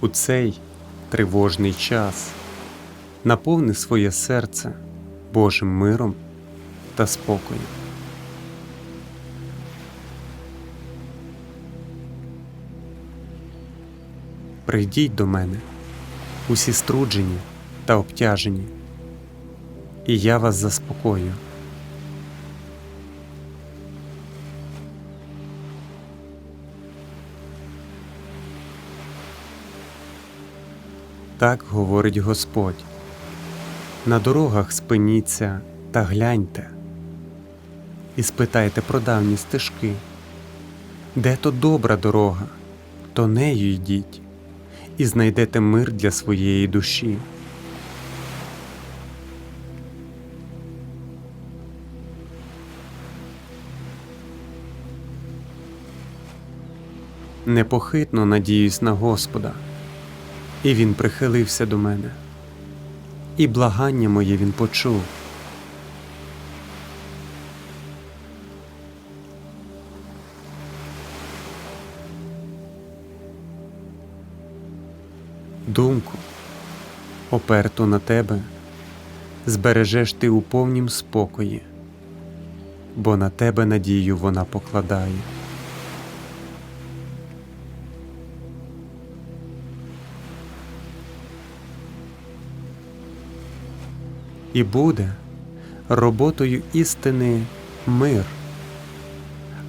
у цей тривожний час наповни своє серце Божим миром та спокоєм. Прийдіть до мене, усі струджені та обтяжені, і я вас заспокою. Так говорить Господь. На дорогах спиніться та гляньте, і спитайте про давні стежки, де то добра дорога, то нею йдіть, і знайдете мир для своєї душі. Непохитно надіюсь на Господа, і Він прихилився до мене, і благання моє Він почув. Думку, оперту на тебе, збережеш ти у повнім спокої, бо на тебе надію вона покладає. І буде роботою істини мир,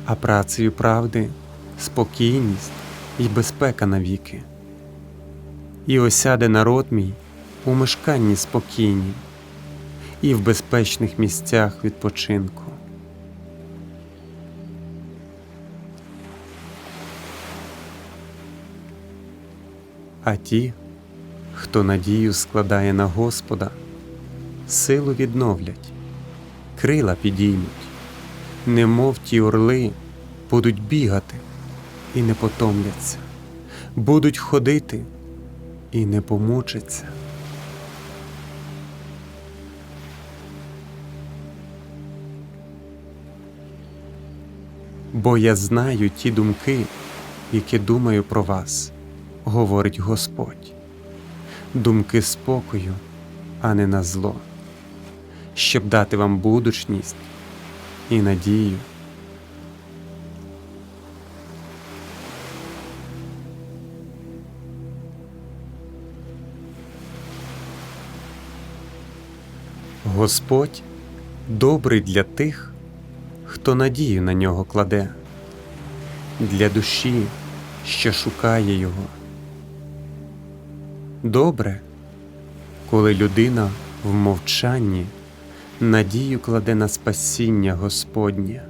а працею правди спокійність і безпека навіки. І осяде народ мій у мешканні спокійні і в безпечних місцях відпочинку. А ті, хто надію складає на Господа, силу відновлять, крила підіймуть, немов ті орли будуть бігати і не потомляться, будуть ходити і не помучаться. Бо я знаю ті думки, які думаю про вас, говорить Господь, думки спокою, а не на зло, щоб дати вам будучність і надію. Господь добрий для тих, хто надію на нього кладе, для душі, що шукає Його. Добре, коли людина в мовчанні надію кладе на спасіння Господнє.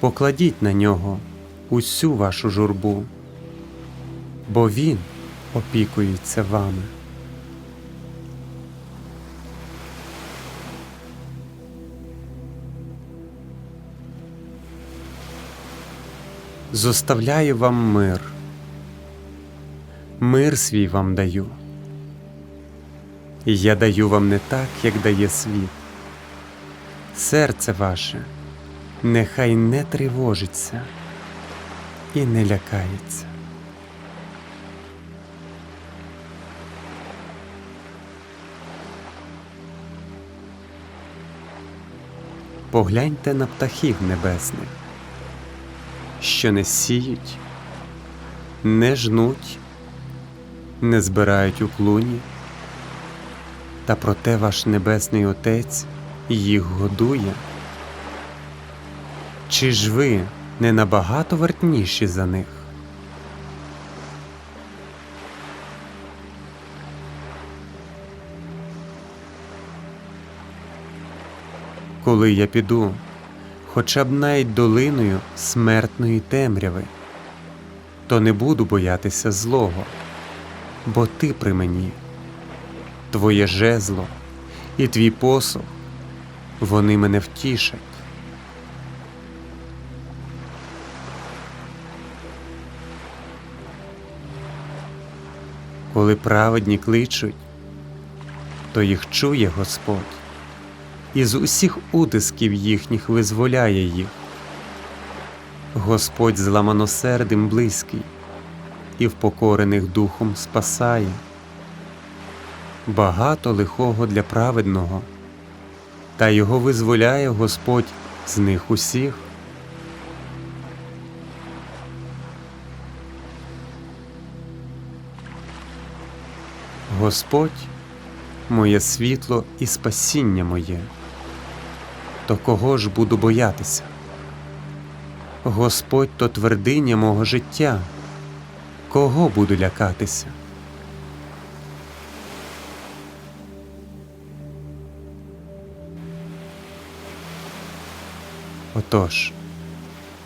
Покладіть на нього усю вашу журбу, бо Він опікується вами. Зоставляю вам мир, мир свій вам даю. Я даю вам не так, як дає світ. Серце ваше нехай не тривожиться і не лякається. Погляньте на птахів небесних, що не сіють, не жнуть, не збирають у клуні, та проте ваш Небесний Отець їх годує. Чи ж ви не набагато вартніші за них? Коли я піду, хоча б навіть долиною смертної темряви, то не буду боятися злого, бо ти при мені, твоє жезло і твій посох, вони мене втішать. Коли праведні кличуть, то їх чує Господь і з усіх утисків їхніх визволяє їх. Господь зламаносердим близький, і впокорених духом спасає. Багато лихого для праведного, та його визволяє Господь з них усіх. Господь моє світло і спасіння моє, то кого ж буду боятися? Господь то твердиня мого життя, кого буду лякатися? Отож,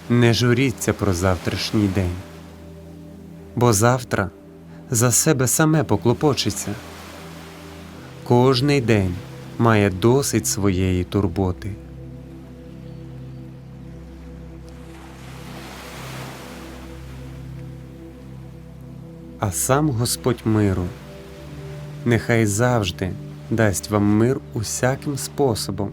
не журіться про завтрашній день, бо завтра за себе саме поклопочеться. Кожний день має досить своєї турботи. А сам Господь миру нехай завжди дасть вам мир усяким способом.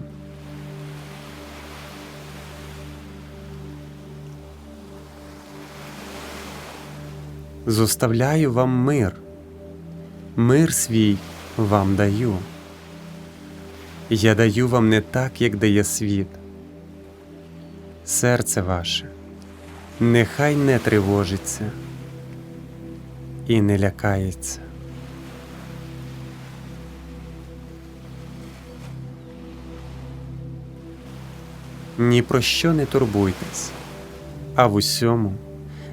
Зоставляю вам мир, мир свій вам даю. Я даю вам не так, як дає світ. Серце ваше, нехай не тривожиться і не лякається. Ні про що не турбуйтесь, а в усьому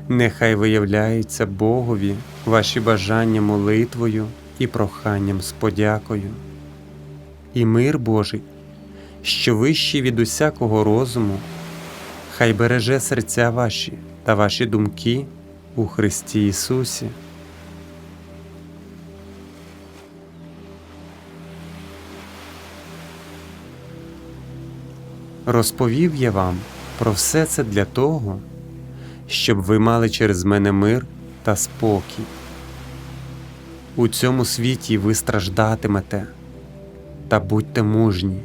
нехай виявляються Богові ваші бажання молитвою і проханням з подякою. І мир Божий, що вищий від усякого розуму, хай береже серця ваші та ваші думки у Христі Ісусі. Розповів я вам про все це для того, щоб ви мали через мене мир та спокій. У цьому світі ви страждатимете, та будьте мужні.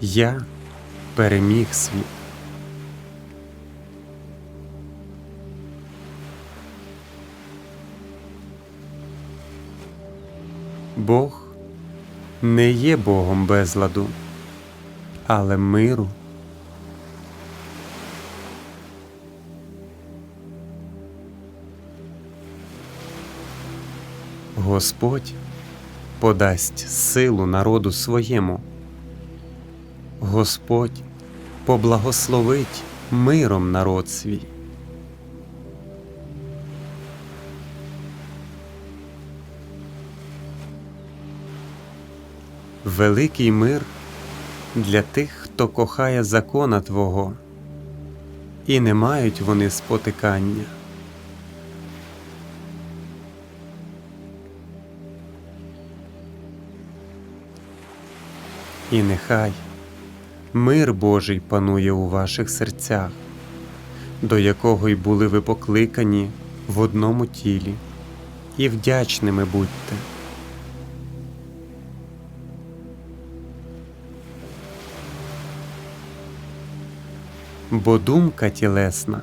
Я переміг світ. Бог не є Богом безладу, але миру. Господь подасть силу народу своєму. Господь поблагословить миром народ свій. Великий мир для тих, хто кохає закона Твого, і не мають вони спотикання. І нехай мир Божий панує у ваших серцях, до якого й були ви покликані в одному тілі, і вдячними будьте. Бо думка тілесна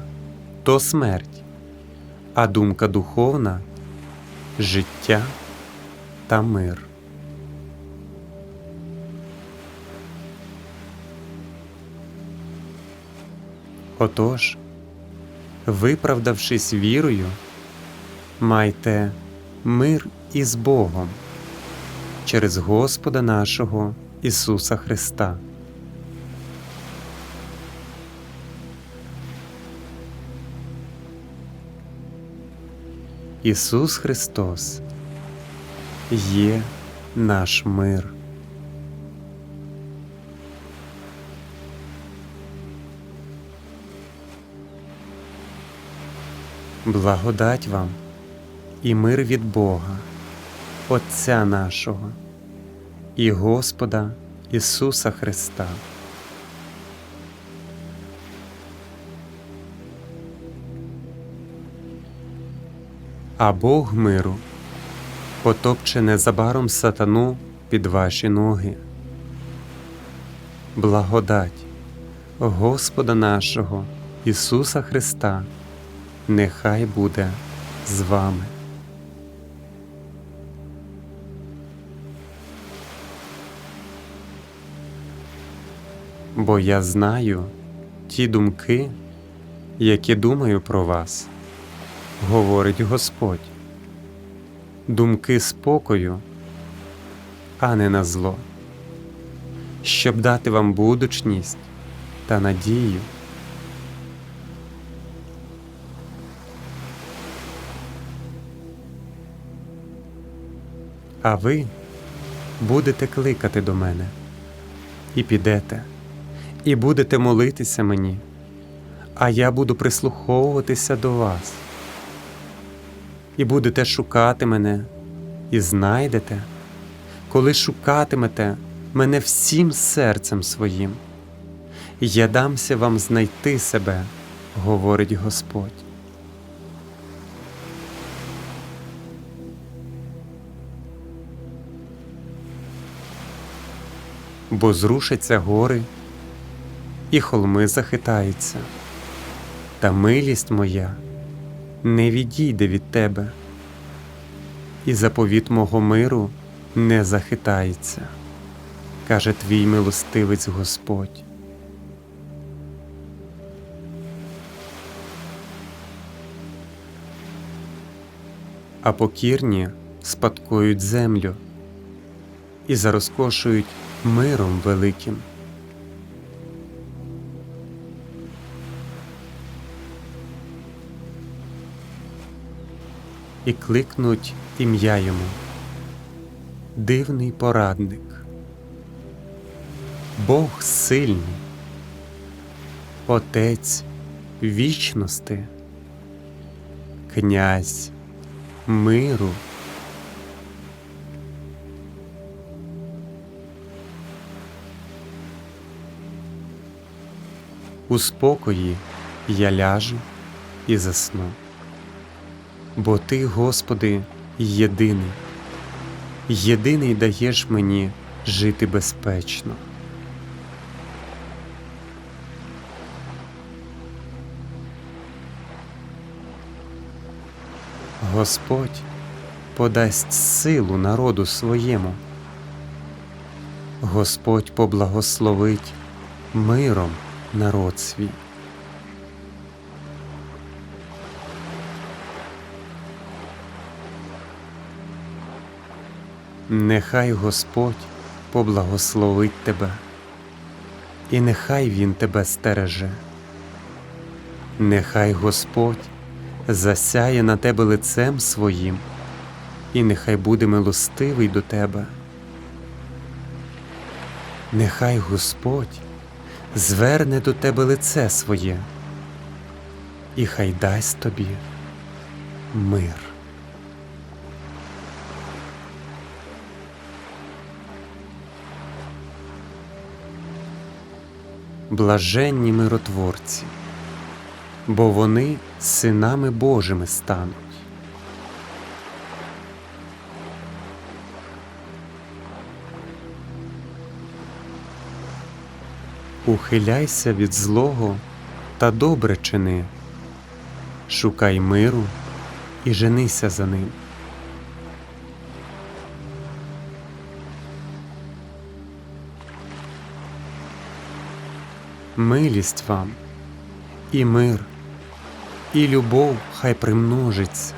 то смерть, а думка духовна життя та мир. Отож, виправдавшись вірою, майте мир із Богом через Господа нашого Ісуса Христа. Ісус Христос є наш мир. Благодать вам і мир від Бога, Отця нашого і Господа Ісуса Христа. А Бог миру потопче незабаром сатану під ваші ноги. благодать Господа нашого Ісуса Христа, нехай буде з вами. Бо я знаю ті думки, які думаю про вас, говорить Господь, думки спокою, а не на зло, щоб дати вам будучність та надію. А ви будете кликати до мене і підете, і будете молитися мені, а я буду прислуховуватися до вас. І будете шукати мене, і знайдете, коли шукатимете мене всім серцем своїм. Я дамся вам знайти себе, говорить Господь. Бо зрушаться гори, і холми захитаються, та милість моя не відійде від тебе, і заповіт мого миру не захитається, каже твій милостивець Господь. А покірні спадкують землю і зарозкошують миром великим. І кликнуть ім'я йому, дивний порадник, Бог сильний, Отець вічності, князь миру. У спокої я ляжу і засну, бо Ти, Господи, єдиний, єдиний даєш мені жити безпечно. Господь подасть силу народу своєму. Господь поблагословить миром народ свій. Нехай Господь поблагословить тебе, і нехай Він тебе стереже. Нехай Господь засяє на тебе лицем своїм, і нехай буде милостивий до тебе. Нехай Господь зверне до тебе лице своє, і хай дасть тобі мир. Блаженні миротворці, бо вони синами Божими стануть. Ухиляйся від злого та добре чини, шукай миру і женися за ним. Милість вам і мир, і любов хай примножиться.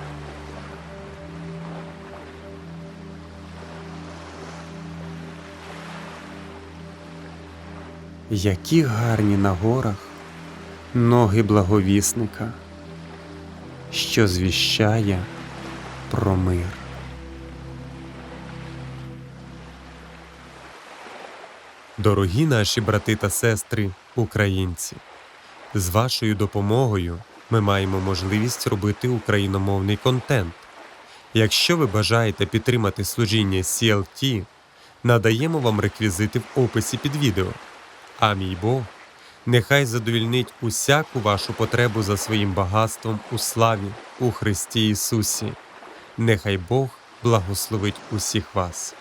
Які гарні на горах ноги благовісника, що звіщає про мир. Дорогі наші брати та сестри, українці, з вашою допомогою ми маємо можливість робити україномовний контент. Якщо ви бажаєте підтримати служіння CLT, надаємо вам реквізити в описі під відео. А мій Бог нехай задовільнить усяку вашу потребу за своїм багатством у славі у Христі Ісусі. Нехай Бог благословить усіх вас.